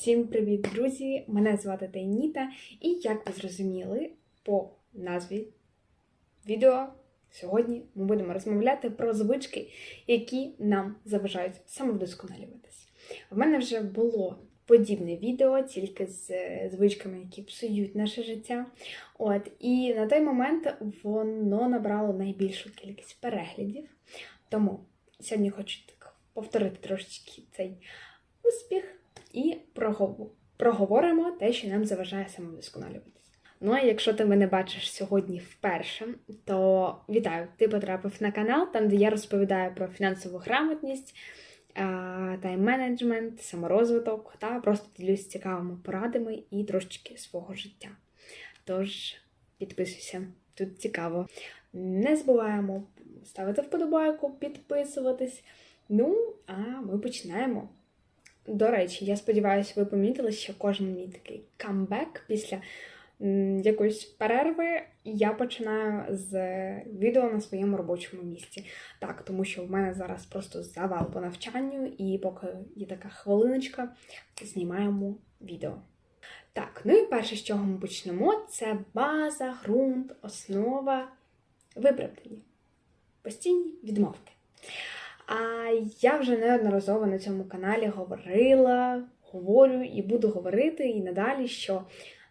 Всім привіт, друзі! Мене звати Тайніта, і як ви зрозуміли по назві відео, сьогодні ми будемо розмовляти про звички, які нам заважають самовдосконалюватись. В мене вже було подібне відео, тільки з е, звичками, які псують наше життя. От, і на той момент воно набрало найбільшу кількість переглядів. Тому сьогодні хочу так повторити трошечки цей успіх і проговоримо те, що нам заважає самовдосконалюватись. Ну а якщо ти мене бачиш сьогодні вперше, то вітаю! Ти потрапив на канал, там де я розповідаю про фінансову грамотність, тайм-менеджмент, саморозвиток та просто ділюсь цікавими порадами і трошечки свого життя. Тож підписуйся, тут цікаво. Не забуваємо ставити вподобайку, підписуватись. Ну, а ми починаємо. До речі, я сподіваюся, ви помітили, що кожен мій такий камбек після якоїсь перерви я починаю з відео на своєму робочому місці. Так, тому що в мене зараз просто завал по навчанню, і поки є така хвилиночка, знімаємо відео. Так, ну і перше, з чого ми почнемо, це база, ґрунт, основа виправдання. Постійні відмовки. А я вже неодноразово на цьому каналі говорила, говорю і буду говорити і надалі, що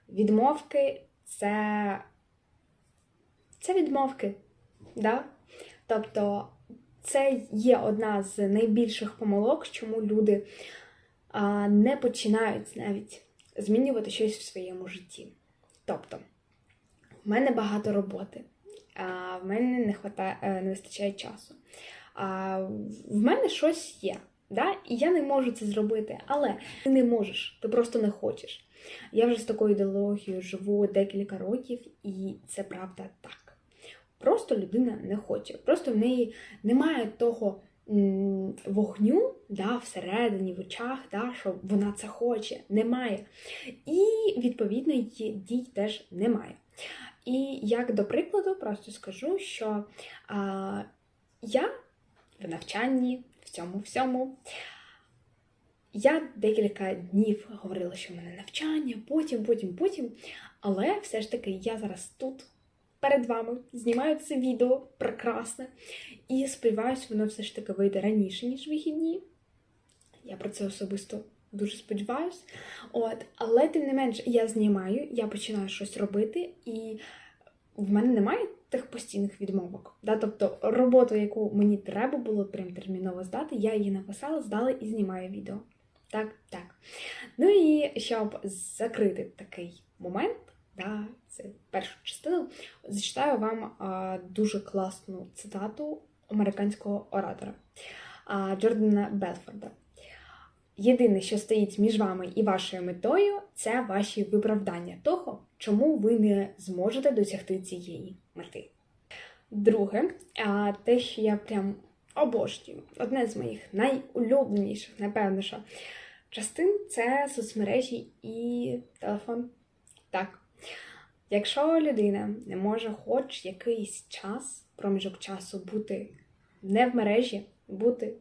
відмовки це, це відмовки. Да? Тобто це є одна з найбільших помилок, чому люди а, не починають навіть змінювати щось в своєму житті. Тобто, в мене багато роботи, а в мене не, хватає, е, не вистачає часу а, в мене щось є. Да? І я не можу це зробити, але ти не можеш, ти просто не хочеш. Я вже з такою ідеологією живу декілька років, і це правда так. Просто людина не хоче. Просто в неї немає того вогню да, всередині, в очах, да, що вона це хоче. Немає. І, відповідно, її дій теж немає. І як до прикладу, просто скажу, що а, я в навчанні, в цьому всьому. Я декілька днів говорила, що в мене навчання, потім, потім, потім. Але все ж таки я зараз тут перед вами знімаю це відео прекрасне. І сподіваюся, воно все ж таки вийде раніше, ніж вихідні. Я про це особисто дуже сподіваюся. От, але тим не менш, я знімаю, я починаю щось робити, і в мене немає тих постійних відмовок. Да? Тобто роботу, яку мені треба було прям терміново здати, я її написала, здала і знімаю відео. Так, так. Ну і щоб закрити такий момент, да, це першу частину, зачитаю вам а, дуже класну цитату американського оратора а, Джордана Белфорда. Єдине, що стоїть між вами і вашою метою, це ваші виправдання того, чому ви не зможете досягти цієї мети. Друге, те, що я прям обожнюю, одне з моїх найулюбленіших, напевно, що частин це соцмережі і телефон. Так. Якщо людина не може хоч якийсь час, проміжок часу бути не в мережі, бути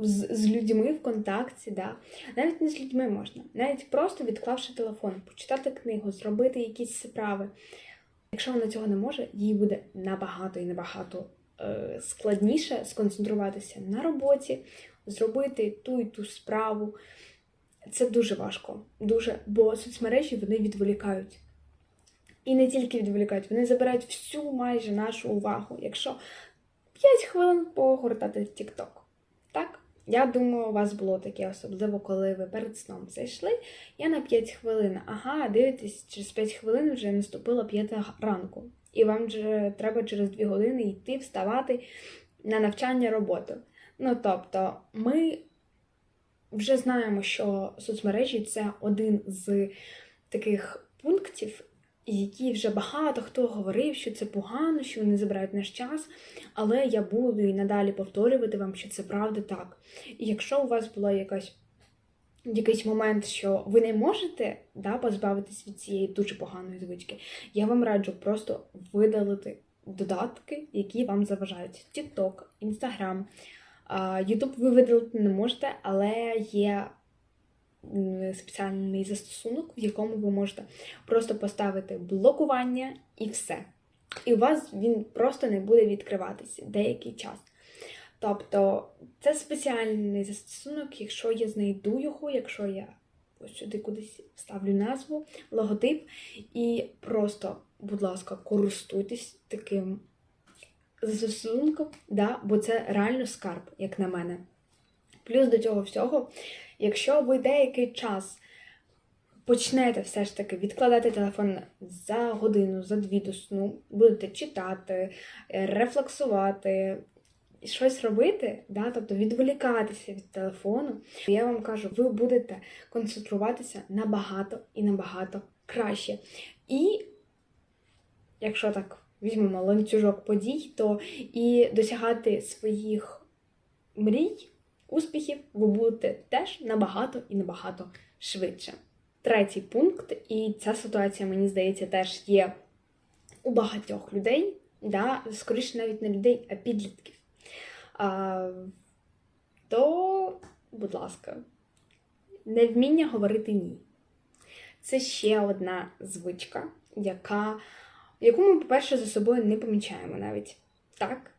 з, з людьми в контакті, да. навіть не з людьми можна, навіть просто відклавши телефон, почитати книгу, зробити якісь справи. Якщо вона цього не може, їй буде набагато і набагато е, складніше сконцентруватися на роботі, зробити ту і ту справу. Це дуже важко, дуже, бо соцмережі вони відволікають. І не тільки відволікають, вони забирають всю майже нашу увагу. Якщо 5 хвилин погортати TikTok, так? Я думаю, у вас було таке, особливо, коли ви перед сном зайшли. Я на 5 хвилин, ага, дивитесь, через 5 хвилин вже наступила 5 ранку. І вам вже треба через 2 години йти, вставати на навчання роботу. Ну тобто, ми вже знаємо, що соцмережі це один з таких пунктів, які вже багато хто говорив, що це погано, що вони забирають наш час, але я буду і надалі повторювати вам, що це правда так. І якщо у вас була якась якийсь момент, що ви не можете да, позбавитись від цієї дуже поганої звички, я вам раджу просто видалити додатки, які вам заважають: TikTok, Instagram, YouTube ви видалити не можете, але є спеціальний застосунок, в якому ви можете просто поставити блокування і все. І у вас він просто не буде відкриватися деякий час. Тобто це спеціальний застосунок, якщо я знайду його, якщо я ось сюди кудись вставлю назву, логотип, і просто, будь ласка, користуйтесь таким застосунком, да, бо це реально скарб, як на мене. Плюс до цього всього, якщо ви деякий час почнете все ж таки відкладати телефон за годину, за дві до сну, будете читати, рефлексувати, щось робити, да, тобто відволікатися від телефону, я вам кажу, ви будете концентруватися набагато і набагато краще. І якщо так візьмемо ланцюжок подій, то і досягати своїх мрій, успіхів ви будете теж набагато і набагато швидше. Третій пункт, і ця ситуація, мені здається, теж є у багатьох людей, да, скоріше навіть не людей, а підлітків. А, то, будь ласка, невміння говорити ні. Це ще одна звичка, яка, яку ми, по-перше, за собою не помічаємо навіть. Так?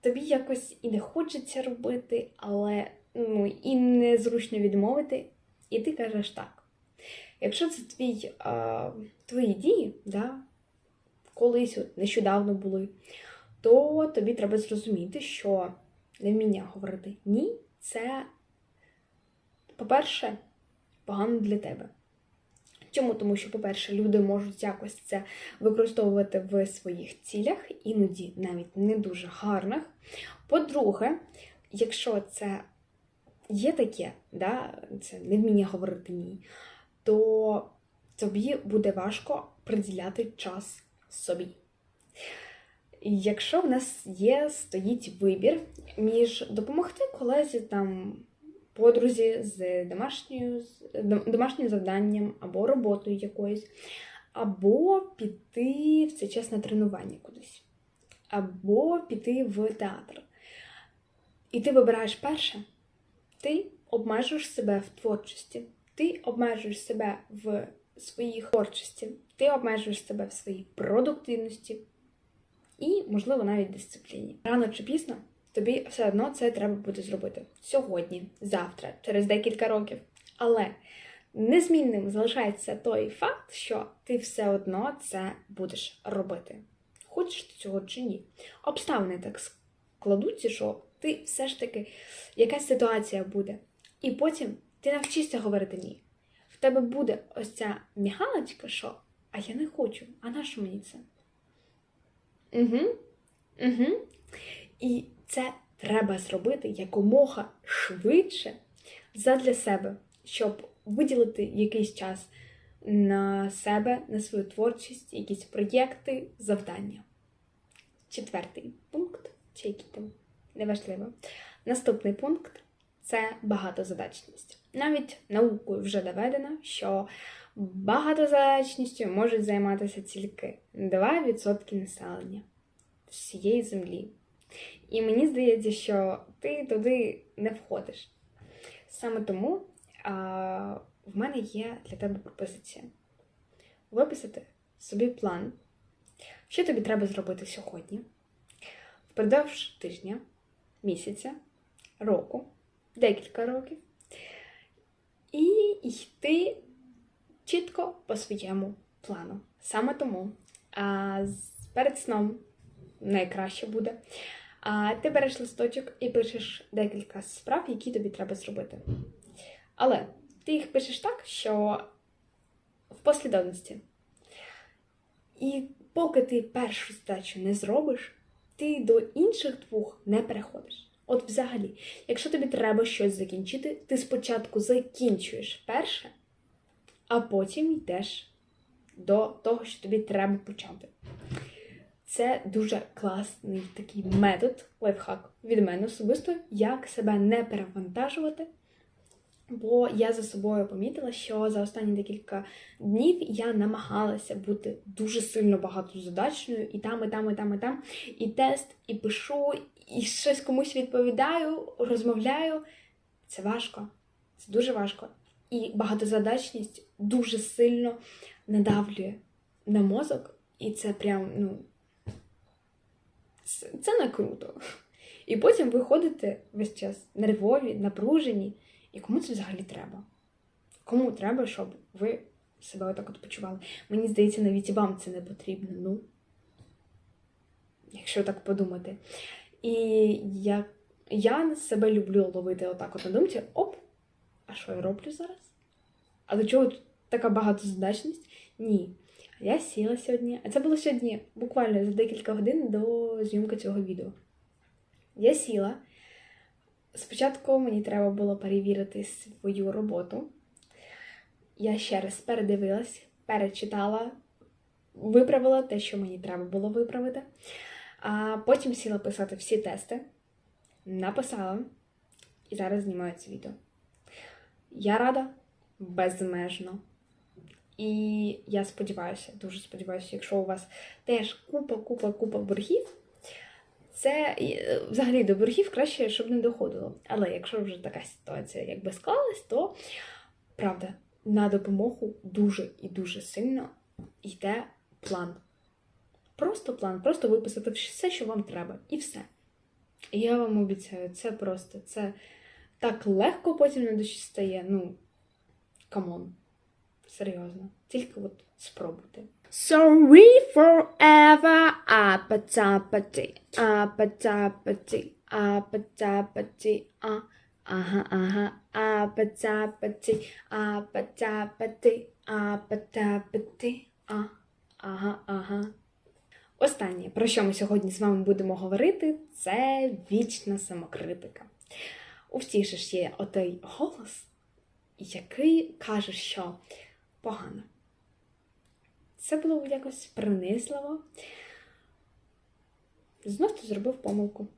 Тобі якось і не хочеться робити, але ну, і незручно відмовити, і ти кажеш так. Якщо це твій, а, твої дії, да, колись от, нещодавно були, то тобі треба зрозуміти, що невміння говорити ні, це, по-перше, погано для тебе. Чому? Тому що, по-перше, люди можуть якось це використовувати в своїх цілях, іноді навіть не дуже гарних. По-друге, якщо це є таке, да, це невміння говорити ні, то тобі буде важко приділяти час собі. Якщо в нас є, стоїть вибір між допомогти колезі там подрузі з домашньою з домашнім завданням або роботою якоюсь, або піти в цей час на тренування кудись, або піти в театр. І ти вибираєш перше, ти обмежуєш себе в творчості, ти обмежуєш себе в своїй творчості, ти обмежуєш себе в своїй продуктивності і, можливо, навіть дисципліні. Рано чи пізно тобі все одно це треба буде зробити сьогодні, завтра, через декілька років. Але незмінним залишається той факт, що ти все одно це будеш робити. Хочеш ти цього чи ні. Обставини так складуться, що ти все ж таки якась ситуація буде. І потім ти навчишся говорити ні. В тебе буде ось ця мігалочка, що а я не хочу, а на що мені це? Угу. Угу. І це треба зробити якомога швидше задля себе, щоб виділити якийсь час на себе, на свою творчість, якісь проєкти, завдання. Четвертий пункт, чи який там, неважливо. Наступний пункт це багатозадачність. Навіть наукою вже доведено, що багатозадачністю можуть займатися тільки 2% населення всієї землі. І мені здається, що ти туди не входиш. Саме тому а, в мене є для тебе пропозиція: виписати собі план, що тобі треба зробити сьогодні, впродовж тижня, місяця, року, декілька років, і йти чітко по своєму плану. Саме тому а, перед сном найкраще буде. А ти береш листочок і пишеш декілька справ, які тобі треба зробити. Але ти їх пишеш так, що в послідовності. І поки ти першу задачу не зробиш, ти до інших двох не переходиш. От взагалі, якщо тобі треба щось закінчити, ти спочатку закінчуєш перше, а потім йдеш до того, що тобі треба почати. Це дуже класний такий метод, лайфхак від мене особисто, як себе не перевантажувати. Бо я за собою помітила, що за останні декілька днів я намагалася бути дуже сильно багатозадачною, і там, і там, і там, і там, і тест, і пишу, і щось комусь відповідаю, розмовляю. Це важко, це дуже важко. І багатозадачність дуже сильно надавлює на мозок, і це прям, ну, це, не круто. І потім ви ходите весь час нервові, напружені. І кому це взагалі треба? Кому треба, щоб ви себе отак от почували? Мені здається, навіть вам це не потрібно. Ну, якщо так подумати. І я, я себе люблю ловити отак от на думці, оп, а що я роблю зараз? А до чого тут така багатозадачність? Ні. Я сіла сьогодні, а це було сьогодні буквально за декілька годин до зйомки цього відео. Я сіла. Спочатку мені треба було перевірити свою роботу. Я ще раз передивилась, перечитала, виправила те, що мені треба було виправити. А потім сіла писати всі тести, написала і зараз знімаю це відео. Я рада безмежно. І я сподіваюся, дуже сподіваюся, якщо у вас теж купа, купа, купа боргів, це е, взагалі до боргів краще, щоб не доходило. Але якщо вже така ситуація якби склалась, то правда, на допомогу дуже і дуже сильно йде план. Просто план, просто виписати все, що вам треба, і все. І я вам обіцяю, це просто це так легко потім на душі стає. Ну, камон. Серйозно. Тільки от спробуйте. Sorry forever, апатапати, апатапати, апатапати, а, ага, ага, апатапати, апатапати, апатапати, а, ага, ага. Останнє, про що ми сьогодні з вами будемо говорити, це вічна самокритика. У всіх ж є отой голос, який каже, що погано. Це було якось принизливо. Знов ти зробив помилку.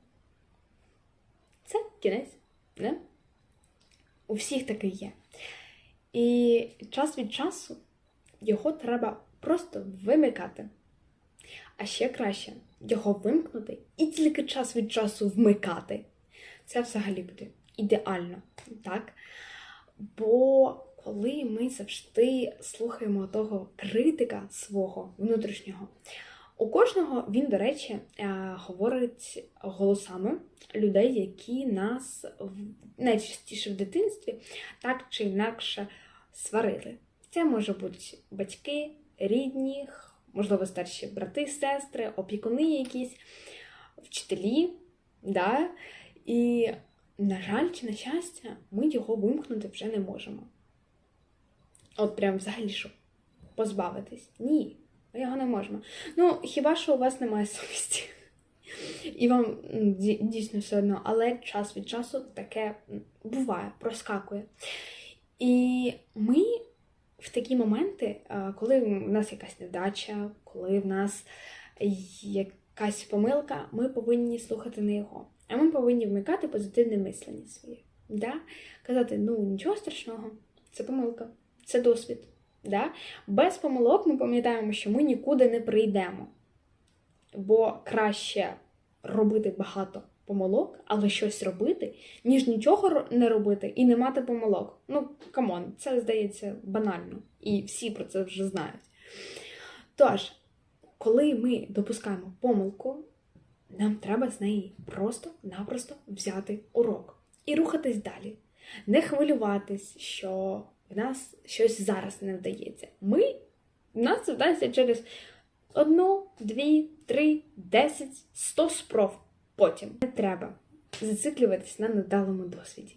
Це кінець, не? У всіх таке є. І час від часу його треба просто вимикати. А ще краще його вимкнути і тільки час від часу вмикати. Це взагалі буде ідеально, так? Бо коли ми завжди слухаємо того критика свого внутрішнього, у кожного він, до речі, е, говорить голосами людей, які нас найчастіше в дитинстві так чи інакше сварили. Це може бути батьки, рідні, можливо, старші брати, сестри, опікуни якісь, вчителі. Да? І, на жаль, чи на щастя, ми його вимкнути вже не можемо. От прям взагалі що? Позбавитись? Ні, його не можемо. Ну, хіба що у вас немає совісті? І вам дійсно все одно, але час від часу таке буває, проскакує. І ми в такі моменти, коли в нас якась невдача, коли в нас якась помилка, ми повинні слухати не його. А ми повинні вмикати позитивне мислення своє. Да? Казати, ну нічого страшного, це помилка це досвід. Да? Без помилок ми пам'ятаємо, що ми нікуди не прийдемо. Бо краще робити багато помилок, але щось робити, ніж нічого не робити і не мати помилок. Ну, камон, це здається банально. І всі про це вже знають. Тож, коли ми допускаємо помилку, нам треба з неї просто-напросто взяти урок і рухатись далі. Не хвилюватись, що в нас щось зараз не вдається. Ми, нас це вдається через одну, дві, три, десять, сто спроб потім. Не треба зациклюватись на недалому досвіді.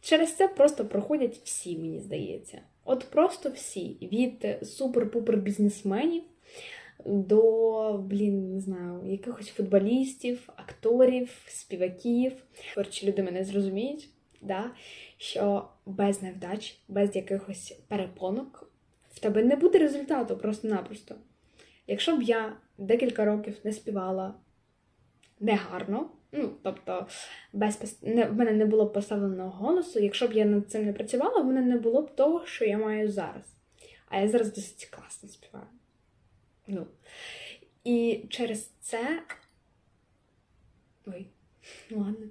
Через це просто проходять всі, мені здається. От просто всі. Від супер-пупер бізнесменів до, блін, не знаю, якихось футболістів, акторів, співаків. Коротше, люди мене зрозуміють да, що без невдач, без якихось перепонок в тебе не буде результату просто-напросто. Якщо б я декілька років не співала негарно, ну, тобто, без не, в мене не було б поставленого голосу, якщо б я над цим не працювала, в мене не було б того, що я маю зараз. А я зараз досить класно співаю. Ну. І через це. Ой, ладно.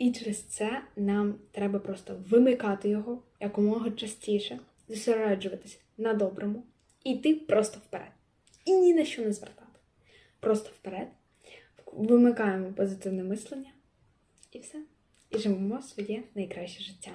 І через це нам треба просто вимикати його якомога частіше, зосереджуватися на доброму і йти просто вперед. І ні на що не звертати. Просто вперед. Вимикаємо позитивне мислення і все. І живемо своє найкраще життя.